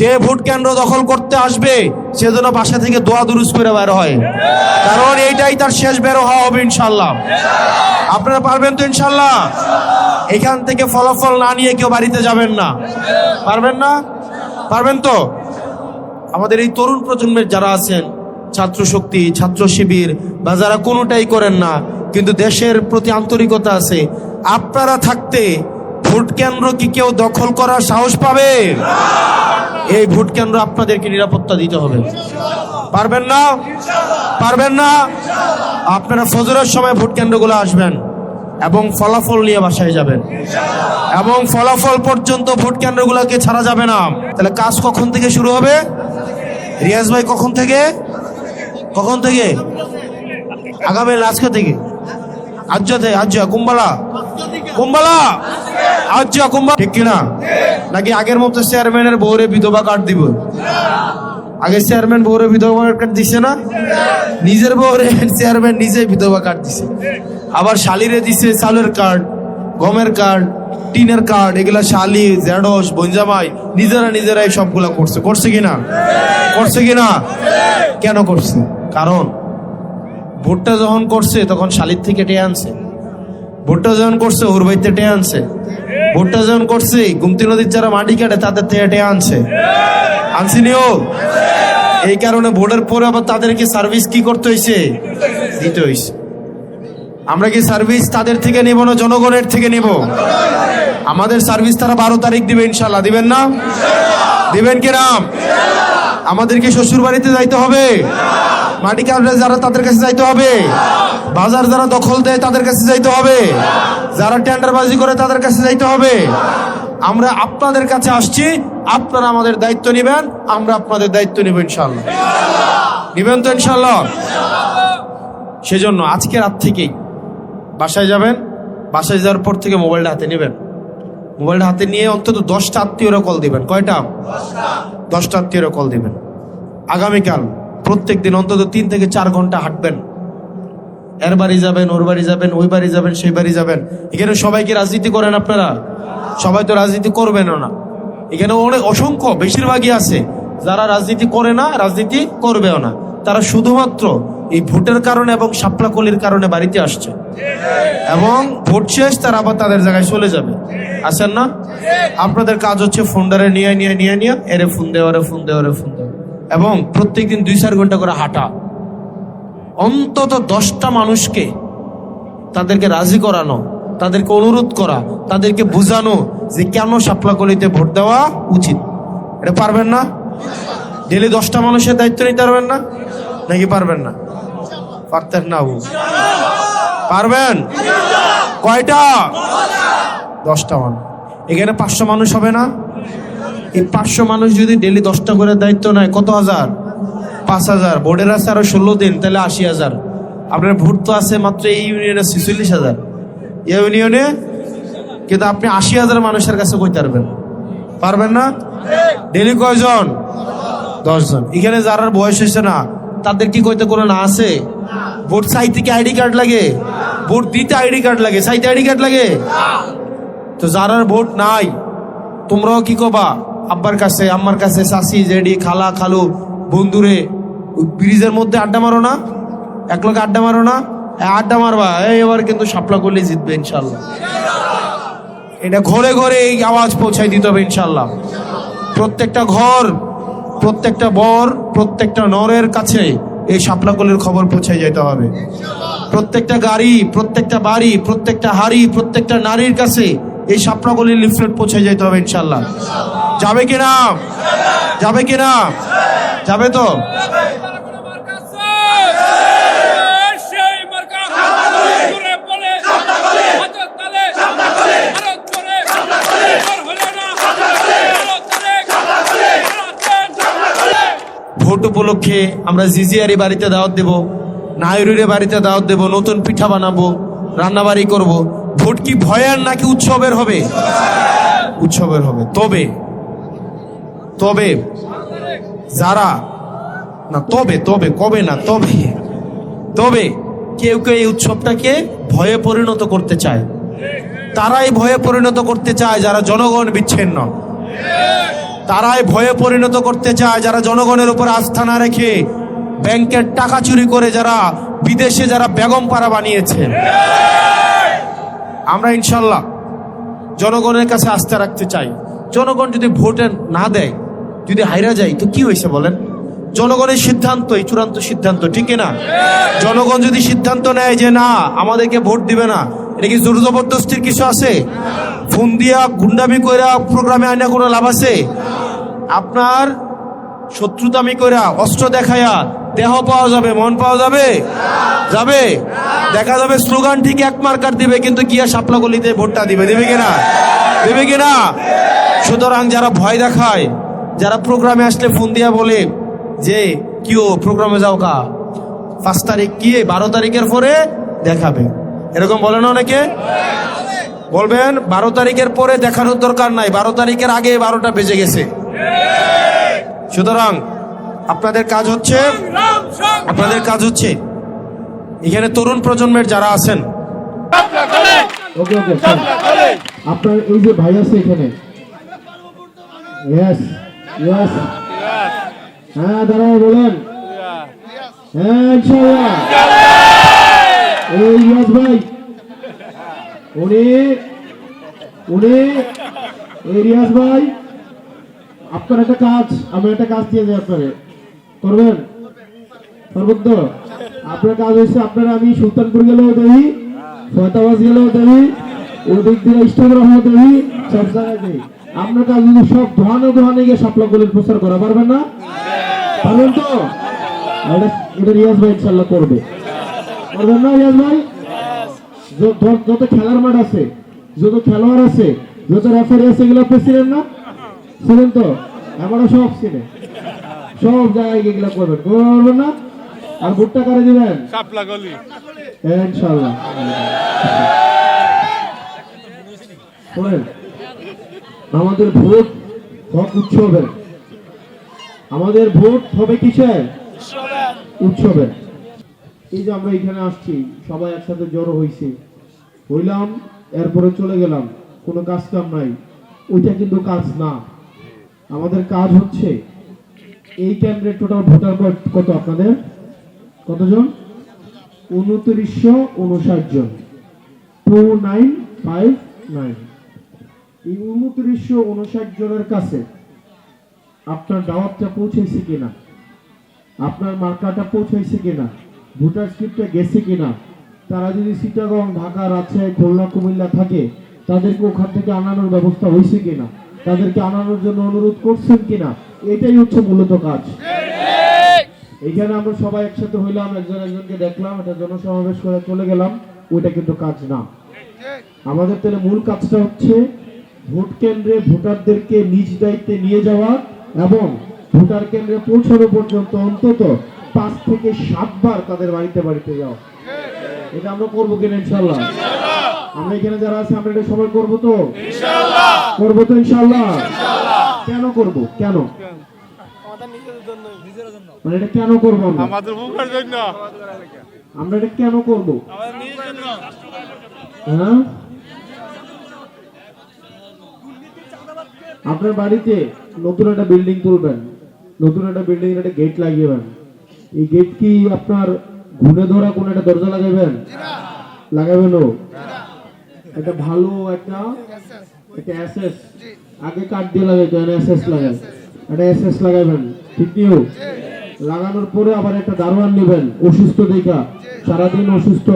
যে ভোট কেন্দ্র দখল করতে আসবে, সে যেন বাসা থেকে দোয়া দুরুজ করে বের হয়। কারণ এইটাই তার শেষ বের হওয়া হবে ইনশাল্লাহ। আপনারা পারবেন তো ইনশাল্লাহ? এখান থেকে ফলাফল না নিয়ে কেউ বাড়িতে যাবেন না। পারবেন না? পারবেন তো? আমাদের এই তরুণ প্রজন্মের যারা আছেন, ছাত্র শক্তি, ছাত্র শিবির, বা যারা কোনোটাই করেন না, কিন্তু দেশের প্রতি আন্তরিকতা আছে, আপনারা থাকতে ভোট কেন্দ্র কি কেউ দখল করার সাহস পাবে? এই ভোট কেন্দ্র আপনাদেরকে নিরাপত্তা দিতে হবে। পারবেন না? পারবেন না? আপনারা ফজরের সময় ভোট কেন্দ্রগুলো আসবেন এবং ফলাফল নিয়ে বাসায় যাবেন। এবং ফলাফল পর্যন্ত ভোট কেন্দ্রগুলোকে ছাড়া যাবে না। তাহলে কাজ কখন থেকে শুরু হবে? রিয়াজ ভাই, কখন থেকে? কখন থেকে? আগামী আজকে থেকে? আজ থেকে আজ কুম্বালা। কুম্বালা! আজ কুম্বা ঠিক কিনা? নাকি আগের মতো চেয়ারম্যানের বউরে বিধবা কার্ড দিব? আগে চেয়ারম্যান বউরে বিধবা কার্ড দিছে না? নিজের বউরে চেয়ারম্যান নিজে বিধবা কার্ড দিছে। আবার শালিরে দিছে চালের কার্ড, গমের কার্ড, টিনের কার্ড, এগুলা শালি জেডস বঞ্জামাই নিজেরা নিজেরা এই সবগুলা করছে। করছে কিনা? করছে কিনা? কেন করছে? কারণ ভোটটা যখন করছে, তখন শালির থেকে টেয়ে আনছে। ভোটটা যখন করছে, ওর বাড়িতে টেয়ে আনছে। ভোটটা যখন করছে, গুমতি নদীর যারা মাটি কাটে, তাদের থেকে টেয়ে আনছে। আনছিনি ও এই কারণে ভোটের পরে আবার তাদেরকে সার্ভিস কি করতে হয়েছে দিতে হয়েছে আমরা কি সার্ভিস তাদের থেকে নেব না জনগণের থেকে নেব? আমাদের সার্ভিস তারা বারো তারিখ দিবে, ইনশাল্লাহ। দিবেন না? দিবেন কি নাম আমাদেরকে শ্বশুর বাড়িতে যাইতে হবে। মাটি কাটলে যারা তাদের কাছে যাইতে হবে। বাজার যারা দখল দেয় তাদের কাছে যাইতে হবে। যারা টেন্ডারবাজি করে তাদের কাছে যাইতে হবে। আমরা আপনাদের কাছে আসছি, আপনারা আমাদের দায়িত্ব নেবেন, আমরা আপনাদের দায়িত্ব নেব ইনশাল্লাহ নিবেন তো ইনশাল্লাহ সেজন্য আজকে রাত থেকেই বাসায় যাবেন, বাসায় যাওয়ার পর থেকে মোবাইলটা হাতে নেবেন। মোবাইলটা হাতে নিয়ে অন্তত দশটা আত্মীয়রা কল দিবেন। কয়টা? দশটা আত্মীয়রা কল দিবেন। আগামীকাল প্রত্যেক দিন অন্তত তিন থেকে চার ঘণ্টা হাঁটবেন। এর বাড়ি যাবেন, ওর বাড়ি যাবেন, ওই বাড়ি যাবেন, সেই বাড়ি যাবেন। এখানে সবাইকে রাজনীতি করেন আপনারা? সবাই তো রাজনীতি করবেনও না। এখানে অনেক অসংখ্য, বেশিরভাগই আছে। যারা রাজনীতি করে না, রাজনীতি করবেও না। তারা শুধুমাত্র এই ভোটের কারণে এবং সাপলাকলির কারণে বাড়িতে আসছে। এবং ভোট শেষ, তারা আবার তাদের জায়গায় চলে যাবে। আসেন না? আপনাদের কাজ হচ্ছে ফোনটারে নিয়ে নিয়ে নিয়ে নিয়ে, এরে ফোন দেওয়া ওরে ফোন দেওয়া ওরে ফোন দেওয়া এবং প্রত্যেকদিন দুই চার ঘণ্টা করে হাঁটা। অন্তত দশটা মানুষকে তাদেরকে রাজি করানো, তাদেরকে অনুরোধ করা, তাদেরকে বোঝানো যে কেন সাপলাকলিতে ভোট দেওয়া উচিত। এটা পারবেন না? ডেলি দশটা মানুষের দায়িত্ব নিতে পারবেন না? নাকি পারবেন না? পারতেন না বাবু পারবেন? কয়টা? দশটা মানুষ এখানে পাঁচশো মানুষ হবে না? এই পাঁচশো মানুষ যদি ডেলি দশটা করে দায়িত্ব নেয়, কত হাজার? পাঁচ হাজার। বোর্ডের আছে আরও ষোলো দিন, তাহলে আশি হাজার। আপনার ভোট তো আছে মাত্র এই ইউনিয়নে ছেচল্লিশ হাজার। ইউনিয়নে কিন্তু আপনি আশি হাজার মানুষের কাছে কইতে পারবেন। পারবেন না? ডেলি কয়জন? দশজন। এখানে যারা বয়স হয়েছে না তাদের কি কইতে কোনো না আছে? ভোট চাইতে কি আইডি কার্ড লাগে? ভোট দিতে আইডি কার্ড লাগে চাইতে আইডি কার্ড লাগে? তো যারার ভোট নাই তোমরাও কি কবা? আব্বার কাছে আম্মার কাছে চাষি জেডি খালা খালু বন্ধুরে ব্রিজের মধ্যে আড্ডা মারো না? এক লোক আড্ডা মারো না? এ, আড্ডা মারবা। এবার কিন্তু সাপলা করলে জিতবে ইনশাল্লাহ এটা ঘরে ঘরে এই আওয়াজ পৌঁছাই দিতে হবে ইনশাল্লাহ প্রত্যেকটা ঘর প্রত্যেকটা বর, প্রত্যেকটা নরের কাছে এই শাপলাকলের খবর পৌঁছে যেতে হবে। প্রত্যেকটা গাড়ি, প্রত্যেকটা বাড়ি, প্রত্যেকটা হাড়ি, প্রত্যেকটা নারীর কাছে এই শাপলাকলির লিফলেট পৌঁছে যেতে হবে ইনশাল্লাহ যাবে কিনা? যাবে কিনা? যাবে তো সেই মার্কা জুড়ে বলে হাতের তালে ভারত করে আর হলো না ভারত করে ভোট উপলক্ষে আমরা জিজিয়ারি বাড়িতে দাওয়াত দেব নায়রুরে বাড়িতে দাওয়াত দেব, নতুন পিঠা বানাবো, রান্নাবাড়ি করব। ভোট কি ভয়ার নাকি উৎসবের হবে? উৎসবের হবে। তবে তবে, যারা, না, তবে তবে, কবে না, তবে তবে কেউ কেউ এই উৎসবটাকে ভয়ে পরিণত করতে চায়। তারাই ভয়ে পরিণত করতে চায়, যারা জনগণ বিচ্ছিন্ন। তারাই ভয়ে পরিণত করতে চায়, যারা জনগণের উপর আস্থা না রেখে ব্যাংকের টাকা চুরি করে যারা বিদেশে যারা বেগম পাড়া বানিয়েছে। আমরা ইনশাল্লাহ জনগণের কাছে আস্থা রাখতে চাই। জনগণ যদি ভোটে না দেয়, যদি হাইরা যায়, তো কি হয়েছে বলেন? জনগণের সিদ্ধান্ত, এই চূড়ান্ত সিদ্ধান্ত, ঠিক না জনগণ যদি সিদ্ধান্ত নেয় যে না, আমাদেরকে ভোট দিবে না, এটা কি জোর জবরদস্তির কিছু আছে? ফোন দিয়া গুন্ডামি কইরা প্রোগ্রামে আইনা কোনো লাভ আছে? আপনার শত্রুতামি কইরা অস্ত্র দেখায়া দেহ পাওয়া যাবে, মন পাওয়া যাবে? যাবে? দেখা যাবে স্লোগান ঠিক এক মার্কার দিবে, কিন্তু গিয়া শাপলা গলিতে ভোটটা দিবে দিবে কিনা? দিবে কিনা? সুতরাং যারা ভয় দেখায়, যারা প্রোগ্রামে আসলে ফোন দিয়া বলে যে কিও প্রোগ্রামে যাও কা? পাঁচ তারিখ কি? বারো তারিখের পরে দেখাবে। এরকম বলে না অনেকে? বলবেন, বারো তারিখের পরে দেখানোর দরকার নাই। বারো তারিখের আগে বারোটা বেজে গেছে। সুতরাং আপনাদের কাজ হচ্ছে, আপনাদের কাজ হচ্ছে, এখানে তরুণ প্রজন্মের যারা আছেন। আপনার এই যে ভাই আছে এখানে। হ্যাঁ দাঁড়াও, বলেন। হ্যাঁ ইনশাআল্লাহ ভাই, উনি উনি আপনার একটা কাজ, আমি একটা কাজ দিয়ে যাই আপনারে। করবেন? তো আপনার কাজ হচ্ছে আপনার আমি সুলতানপুর গেলেও দেখি ফয়তাবাজ গেলেও দেখি ওদিক দিয়ে ইনস্টাগ্রামও দেখি সব জায়গায় দেখি আপনার কাজ হচ্ছে সব দোহানে দোহানে গিয়ে সাপলা গলির প্রচার করা পারবেন না? পারবেন তো। রিয়াজ ভাই ইনশাল্লাহ করবে। পারবেন না রিয়াজ ভাই? যত খেলার মাঠ আছে যত খেলোয়াড় আছে যত রেফারি আছে এগুলো আপনি চিনেন না? চিনেন তো? আমরা সব চিনে। সব জায়গায় এগুলো করবেন। করবেন না? আর ভুট্টা করে দিবেন? ইনশাল্লাহ। আমাদের ভোট হক উৎসবের। আমাদের ভোট হবে কিসের? উৎসবের। এই যে আমরা এখানে আসছি সবাই একসাথে জড়ো হয়েছি হইলাম এরপরে চলে গেলাম। কোনো কাজ কাম নাই। ওইটা কিন্তু কাজ না। আমাদের কাজ হচ্ছে এই কেন্দ্রে টোটাল ভোটার কত আপনাদের? কতজন? উনত্রিশশো উনষাট জন। টু নাইন ফাইভ নাইন এই উনত্রিশশো উনষাট জনের কাছে আপনার দাওয়াতটা পৌঁছেছে কিনা? আপনার মার্কাটা পৌঁছেছে কিনা? ভোটার স্লিপটা গেছে কিনা? তারা যদি সিটাগং ঢাকা, রাজশাহী, খুলনা, কুমিল্লা থাকে, তাদেরকে ওখান থেকে আনানোর ব্যবস্থা হয়েছে কিনা? তাদেরকে আনানোর জন্য অনুরোধ করছেন কিনা? এটাই হচ্ছে মূলত কাজ। এখানে আমরা সবাই একসাথে হইলাম, একজন একজনকে দেখলাম, একটা জনসমাবেশ করে চলে গেলাম। ওইটা কিন্তু কাজ না। আমাদের তাহলে মূল কাজটা হচ্ছে, ভোট কেন্দ্রে ভোটারদেরকে নিজ দায়িত্বে নিয়ে যাওয়া এবং ভোটার কেন্দ্রে পৌঁছানো পর্যন্ত অন্তত পাঁচ থেকে সাতবার তাদের বাড়িতে বাড়িতে যাওয়া। এটা আমরা করব কিনা ইনশাল্লাহ আমরা এখানে যারা আছে আমরা এটা সবাই করব তো? করব তো ইনশাল্লাহ কেন করব? কেন? মানে এটা কেন করব আমরা? আমাদের মুখের জন্য। আমরা এটা কেন করব? আমাদের নিজের জন্য। হ্যাঁ? আপনার বাড়িতে নতুন একটা বিল্ডিং তুলবেন। নতুন একটা বিল্ডিং একটা গেট লাগিয়েবেন। এই গেট কি আপনার ঘুরে ধরা কোন একটা দরজা লাগাবেন লাগাবেন ও? একটা ভালো একটা একটা এসএস আগে কাঠ দিয়ে লাগাইতো, এখন এসএস লাগাই একটা এসএস লাগাবেন ঠিক নিও লাগানোর পরে আবার একটা দারোয়ান নেবেন, অসুস্থ দেখা। সারাদিন অসুস্থ,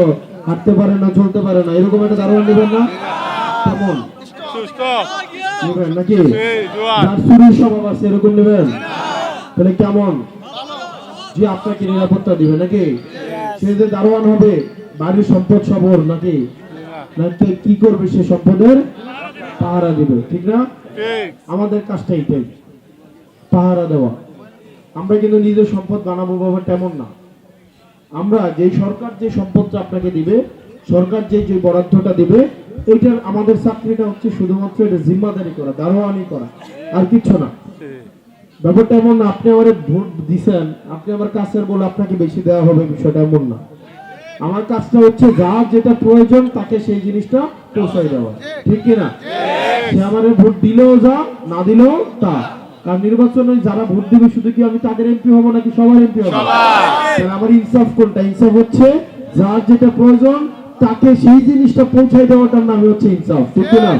হাঁটতে পারে না, চলতে পারে না। এরকম একটা দারোয়ান নেবেন না? সুস্থ। নেবেন নাকি? স্বভাব আছে এরকম নেবেন? তাহলে কেমন? যে আপনাকে নিরাপত্তা দিবে নাকি? সে যে দারোয়ান হবে বাড়ির সম্পদ সবর নাকি? নাকি কি করবে সে সম্পদের? পাহারা দিবে ঠিক না? আমাদের কাজটা এইটাই পাহারা দেওয়া। আমরা কিন্তু নিজের সম্পদ বানাবো বাবা তেমন না। আমরা যে সরকার যে সম্পদটা আপনাকে দিবে সরকার যে যে বরাদ্দটা দিবে এইটার আমাদের চাকরিটা হচ্ছে শুধুমাত্র এটা জিম্মাদারি করা দারোয়ানি করা আর কিচ্ছু না। ব্যাপারটা এমন না আপনি আমার ভোট দিছেন আপনি আমার কাছের বলে আপনাকে বেশি দেওয়া হবে বিষয়টা এমন না। আমার কাজটা হচ্ছে যা যেটা প্রয়োজন তাকে সেই জিনিসটা পৌঁছাই দেওয়া ঠিক কিনা? সে আমার ভোট দিলেও যা না দিলেও তা। কারণ নির্বাচনে যারা ভোট দিবে শুধু কি আমি তাদের এমপি হব নাকি সবার এমপি হব? আমার ইনসাফ কোনটা? ইনসাফ হচ্ছে যার যেটা প্রয়োজন তাকে সেই জিনিসটা পৌঁছাই দেওয়াটার নামই হচ্ছে ইনসাফ ঠিক না